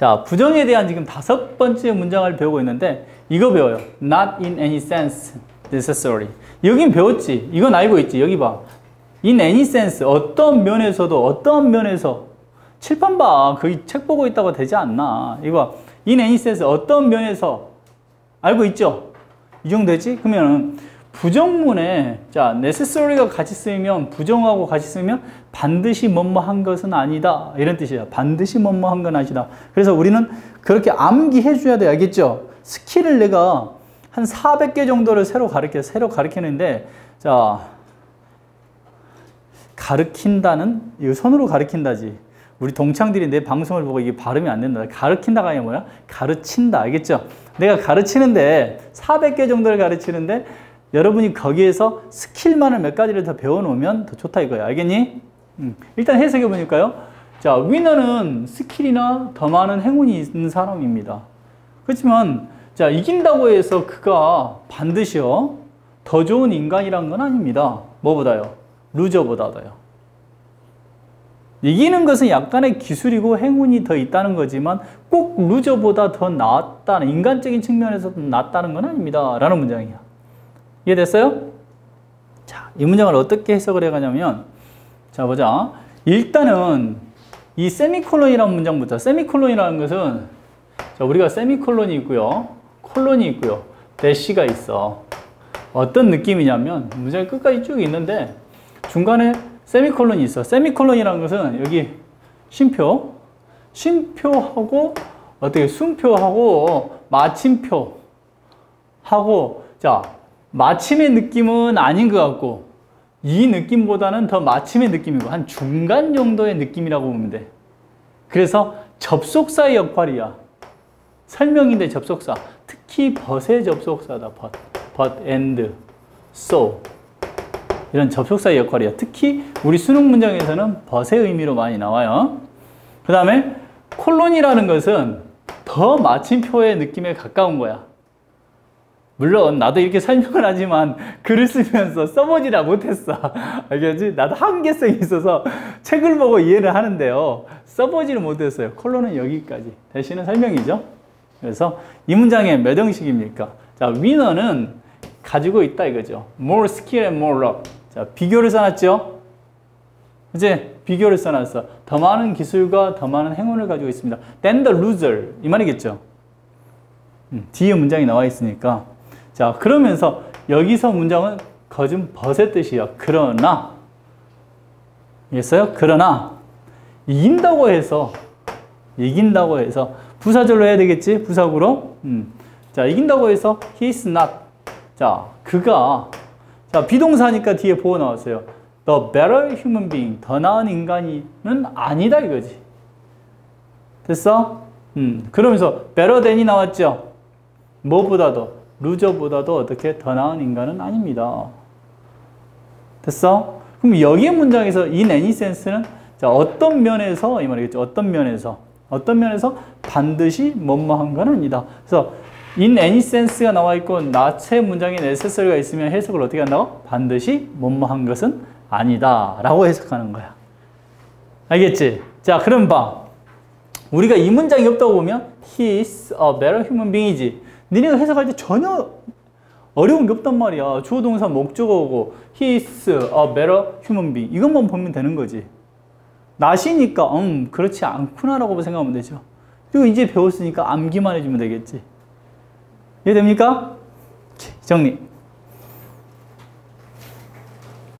자, 부정에 대한 지금 다섯 번째 문장을 배우고 있는데 이거 배워요. Not in any sense necessary. 여긴 배웠지. 이건 알고 있지. 여기 봐. In any sense. 어떤 면에서도 어떤 면에서 칠판 봐. 거기 책 보고 있다고 되지 않나. 이거 in any sense. 어떤 면에서 알고 있죠? 이 정도 되지? 그러면 부정문에 자 necessary가 같이 쓰이면 부정하고 같이 쓰면 반드시 뭐뭐 한 것은 아니다. 이런 뜻이야 반드시 뭐뭐 한 건 아니다. 그래서 우리는 그렇게 암기해 줘야 돼 알겠죠? 스킬을 내가 한 400개 정도를 새로 가르쳐 새로 가르치는데 자 가르친다는 이거 손으로 가르친다지. 우리 동창들이 내 방송을 보고 이게 발음이 안 된다. 가르친다가 아니라 뭐야? 가르친다. 알겠죠? 내가 가르치는데 400개 정도를 가르치는데 여러분이 거기에서 스킬만을 몇 가지를 더 배워놓으면 더 좋다 이거야. 알겠니? 음. 일단 해석해 보니까요. 자, 위너는 스킬이나 더 많은 행운이 있는 사람입니다. 그렇지만, 자, 이긴다고 해서 그가 반드시요, 더 좋은 인간이란 건 아닙니다. 뭐보다요? 루저보다도요. 이기는 것은 약간의 기술이고 행운이 더 있다는 거지만 꼭 루저보다 더 낫다는, 인간적인 측면에서 낫다는 건 아닙니다. 라는 문장이야. 이해됐어요? 자, 이 문장을 어떻게 해석을 해가냐면, 자, 보자. 일단은 이 세미콜론이라는 문장부터, 세미콜론이라는 것은, 자, 우리가 세미콜론이 있고요. 콜론이 있고요. 대시가 있어. 어떤 느낌이냐면, 문장이 끝까지 쭉 있는데, 중간에 세미콜론이 있어. 세미콜론이라는 것은 여기 쉼표, 쉼표하고, 어떻게 순표하고, 마침표 하고, 자, 마침의 느낌은 아닌 것 같고 이 느낌보다는 더 마침의 느낌이고 한 중간 정도의 느낌이라고 보면 돼. 그래서 접속사의 역할이야. 설명인데 접속사. 특히 벗의 접속사다. 벗. but, and, so. 이런 접속사의 역할이야. 특히 우리 수능 문장에서는 벗의 의미로 많이 나와요. 그 다음에 콜론이라는 것은 더 마침표의 느낌에 가까운 거야. 물론 나도 이렇게 설명을 하지만 글을 쓰면서 써보지라 못했어. 알겠지? 나도 한계성이 있어서 책을 보고 이해를 하는데요. 써보지를 못했어요. 콜론은 여기까지. 대신은 설명이죠. 그래서 이 문장에 몇 형식입니까? 자, 위너는 가지고 있다 이거죠. More skill and more luck. 자, 비교를 써놨죠? 이제 비교를 써놨어. 더 많은 기술과 더 많은 행운을 가지고 있습니다. Than the loser. 이 말이겠죠. 음, 뒤에 문장이 나와 있으니까 자, 그러면서 여기서 문장은 거진 벗의 뜻이요. 그러나, 이겠어요? 그러나, 이긴다고 해서, 이긴다고 해서, 부사절로 해야 되겠지? 부사구로. 음. 자, 이긴다고 해서, he is not. 자, 그가, 자, 비동사니까 뒤에 보호 나왔어요. The better human being. 더 나은 인간이는 아니다, 이거지. 됐어? 음. 그러면서, better than이 나왔죠? 뭐보다도. 루저보다도 어떻게 더 나은 인간은 아닙니다. 됐어? 그럼 여기의 문장에서 이 애니센스는 자, 어떤 면에서 이 말이겠죠. 어떤 면에서 어떤 면에서 반드시 뭐뭐한 건 아니다. 그래서 any sense가 나와 있고 나체 문장에 necessary가 있으면 해석을 어떻게 한다고? 반드시 뭐뭐한 것은 아니다 라고 해석하는 거야. 알겠지? 자 그럼 봐. 우리가 이 문장이 없다고 보면 he is a better human being이지. 니네가 해석할 때 전혀 어려운 게 없단 말이야. 주어 동사 목적어고 he is a better human being. 이것만 보면 되는 거지. 나시니까 음 그렇지 않구나라고 생각하면 되죠. 그리고 이제 배웠으니까 암기만 해주면 되겠지. 이해 됩니까? 정리.